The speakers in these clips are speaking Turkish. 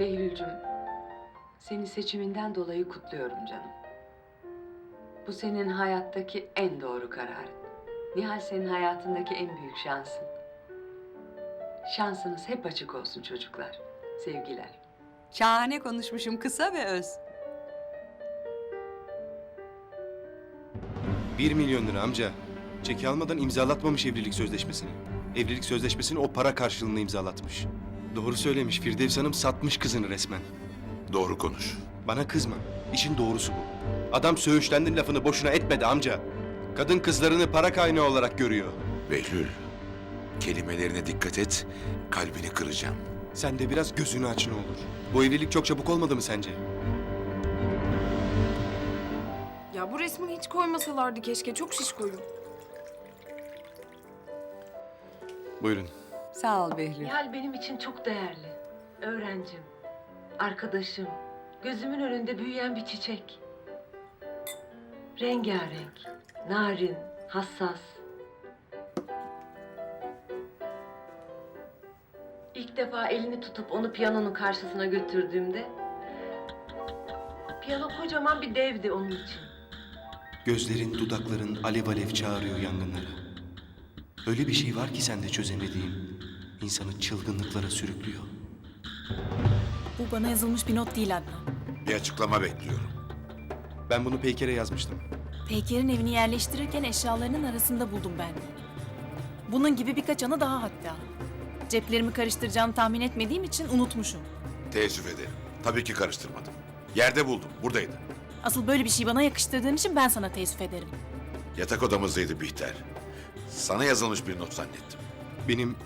Behlül'cüm, seni seçiminden dolayı kutluyorum canım. Bu senin hayattaki en doğru kararın. Nihal senin hayatındaki en büyük şansın. Şansınız hep açık olsun çocuklar. Sevgiler. Şahane konuşmuşum kısa ve öz. Bir milyon lira amca. Çeki almadan imzalatmamış evlilik sözleşmesini. Evlilik sözleşmesini o para karşılığında imzalatmış. Doğru söylemiş Firdevs Hanım satmış kızını resmen. Doğru konuş. Bana kızma. İşin doğrusu bu. Adam söğüşlendin lafını boşuna etmedi amca. Kadın kızlarını para kaynağı olarak görüyor. Behlül, kelimelerine dikkat et, kalbini kıracağım. Sen de biraz gözünü aç ne olur. Bu evlilik çok çabuk olmadı mı sence? Ya bu resmi hiç koymasalardı keşke. Çok şişkoyum. Buyurun. Sağ ol Behlül. Nihal benim için çok değerli. Öğrencim, arkadaşım, gözümün önünde büyüyen bir çiçek. Rengarenk, narin, hassas. İlk defa elini tutup onu piyanonun karşısına götürdüğümde... ...piyano kocaman bir devdi onun için. Gözlerin, dudakların alev alev çağırıyor yangınlara. Öyle bir şey var ki sende çözemediğim. İnsanı çılgınlıklara sürüklüyor. Bu bana yazılmış bir not değil Adnan. Bir açıklama bekliyorum. Ben bunu Peyker'e yazmıştım. Peyker'in evini yerleştirirken eşyalarının arasında buldum ben. Bunun gibi birkaç anı daha hatta. Ceplerimi karıştıracağını tahmin etmediğim için unutmuşum. Teessüf ederim. Tabii ki karıştırmadım. Yerde buldum, buradaydı. Asıl böyle bir şey bana yakıştırdığın için ben sana teessüf ederim. Yatak odamızdaydı Bihter. Sana yazılmış bir not zannettim. Benim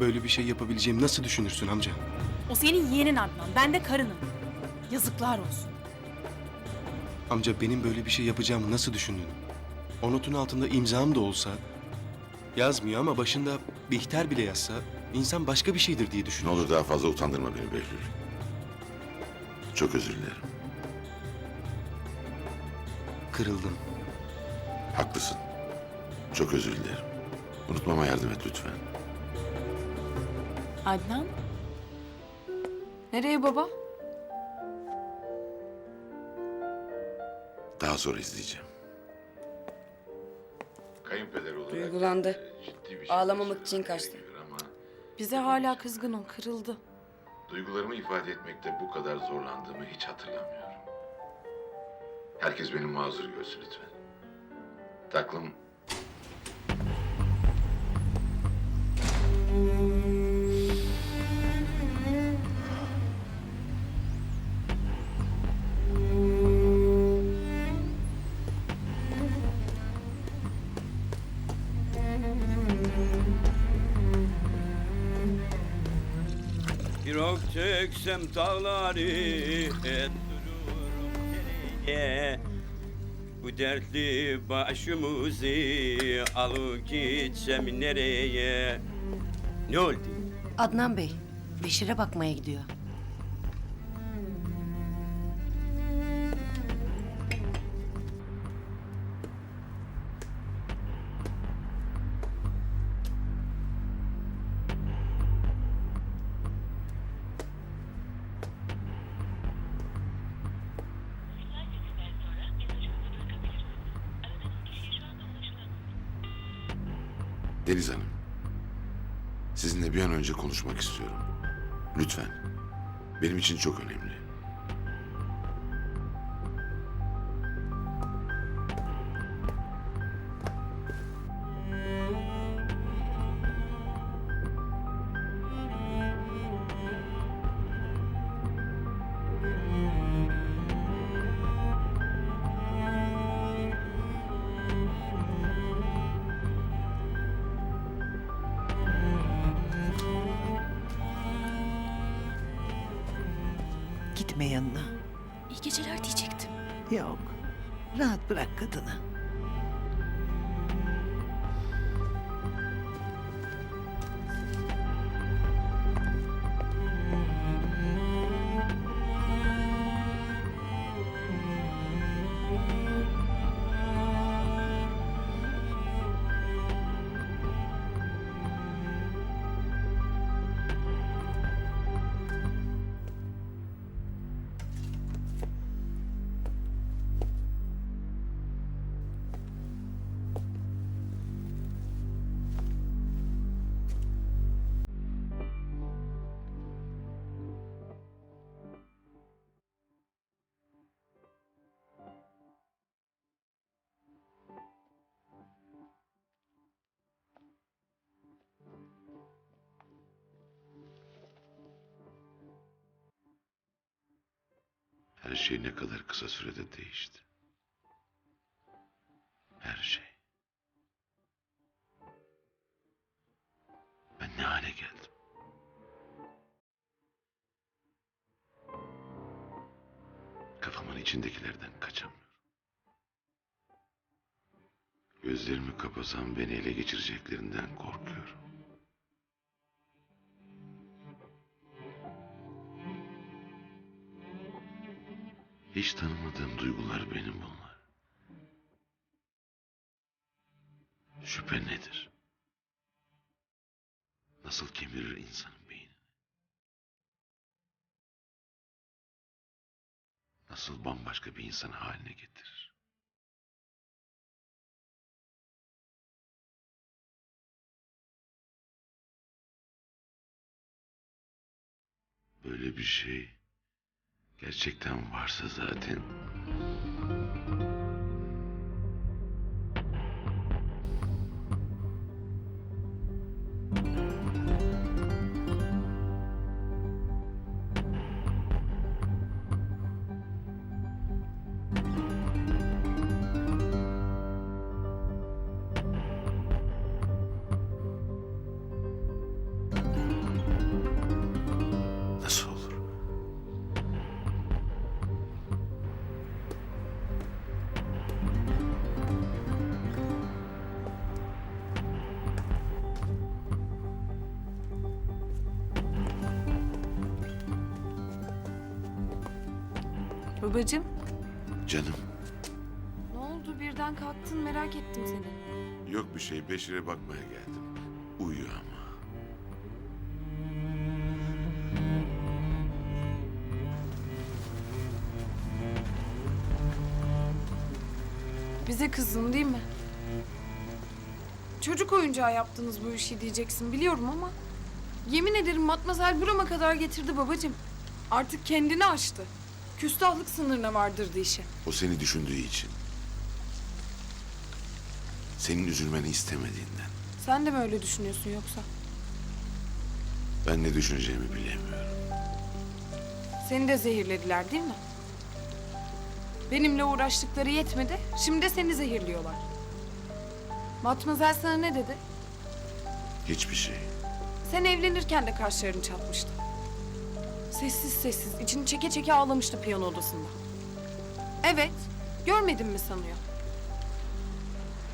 böyle bir şey yapabileceğimi nasıl düşünürsün amca? O senin yeğenin Adnan, ben de karınım. Yazıklar olsun. Amca benim böyle bir şey yapacağımı nasıl düşündün? O notun altında imzam da olsa... Yazmıyor ama başında Bihter bile yazsa... insan başka bir şeydir diye Ne düşünür. olur daha fazla utandırma beni Behlül. Çok özür dilerim. Kırıldım. Haklısın. Çok özür dilerim. Unutmama yardım et lütfen. Adnan, Nereye baba? Daha sonra izleyeceğim. Kayınpeder olarak Duygulandı. ciddi bir şey Ağlamamak için kaçtı. ama Bize hala kızgın o. Kırıldı. duygularımı ifade etmekte bu kadar zorlandığımı hiç hatırlamıyorum. Herkes beni mazur görsün lütfen. Taklım Bir ok çeksem dağları et dururum nereye Bu dertli başımızı alıp gitsem nereye Ne oldu? Adnan Bey, Beşir'e bakmaya gidiyor. Deniz Hanım. Sizinle bir an önce konuşmak istiyorum. Lütfen. Benim için çok önemli. Gitme yanına. iyi geceler diyecektim. Yok. Rahat bırak kadını. Şey ne kadar kısa sürede değişti. Her şey. Ben ne hale geldim? Kafamın içindekilerden kaçamıyorum. Gözlerimi kapasam beni ele geçireceklerinden korkuyorum. Hiç tanımadığım duygular benim bunlar. Şüphe nedir? Nasıl kemirir insanın beynini? Nasıl bambaşka bir insan haline getirir? Böyle bir şey gerçekten varsa zaten Babacığım Canım ne oldu birden kalktın merak ettim seni. yok bir şey Beşir'e bakmaya geldim. Uyuyor ama. Bize kızdın değil mi? Çocuk oyuncağı yaptınız bu işi diyeceksin biliyorum ama... Yemin ederim Matmazel burama kadar getirdi babacığım. Artık kendini aştı. Küstahlık sınırına vardırdı işi. O seni düşündüğü için. Senin üzülmeni istemediğinden. Sen de mi öyle düşünüyorsun yoksa? Ben ne düşüneceğimi bilemiyorum. Seni de zehirlediler değil mi? Benimle uğraştıkları yetmedi, şimdi de seni zehirliyorlar. Matmazel sana ne dedi? Hiçbir şey. Sen evlenirken de kaşlarını çatmıştı. Sessiz sessiz, içini çeke çeke ağlamıştı piyano odasında. Evet, görmedin mi sanıyor?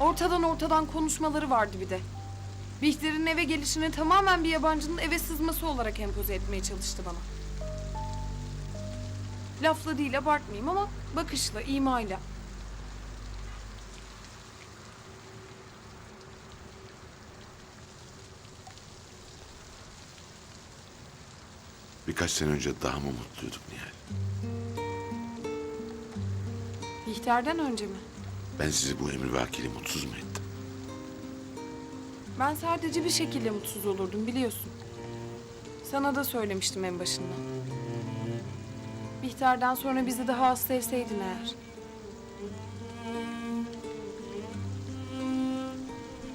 Ortadan ortadan konuşmaları vardı bir de. Bihter'in eve gelişini tamamen bir yabancının eve sızması olarak empoze etmeye çalıştı bana. Lafla değil abartmayayım ama bakışla, imayla. Birkaç sene önce daha mı mutluyduk Nihal? Bihter'den önce mi? Ben sizi bu emrivakili mutsuz mu ettim? Ben sadece bir şekilde mutsuz olurdum biliyorsun. Sana da söylemiştim en başından. Bihter'den sonra bizi daha az sevseydin eğer.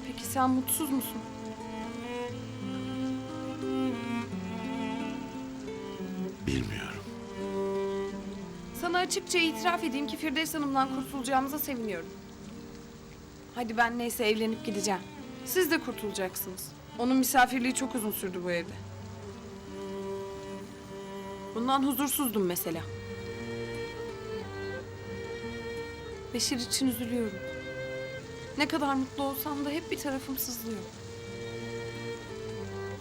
Peki sen mutsuz musun? Sana açıkça itiraf edeyim ki Firdevs Hanım'dan kurtulacağımıza seviniyorum. Hadi ben neyse evlenip gideceğim. Siz de kurtulacaksınız. Onun misafirliği çok uzun sürdü bu evde. Bundan huzursuzdum mesela. Beşir için üzülüyorum. Ne kadar mutlu olsam da hep bir tarafım sızlıyor.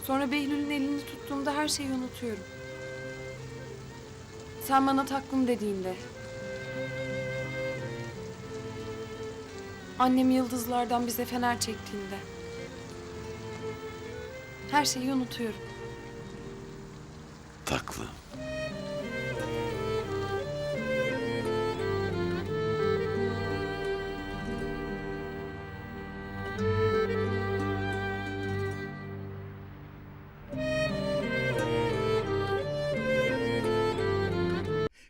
Sonra Behlül'ün elini tuttuğumda her şeyi unutuyorum. Sen bana taklım dediğinde. Annem yıldızlardan bize fener çektiğinde. Her şeyi unutuyorum. Taklı.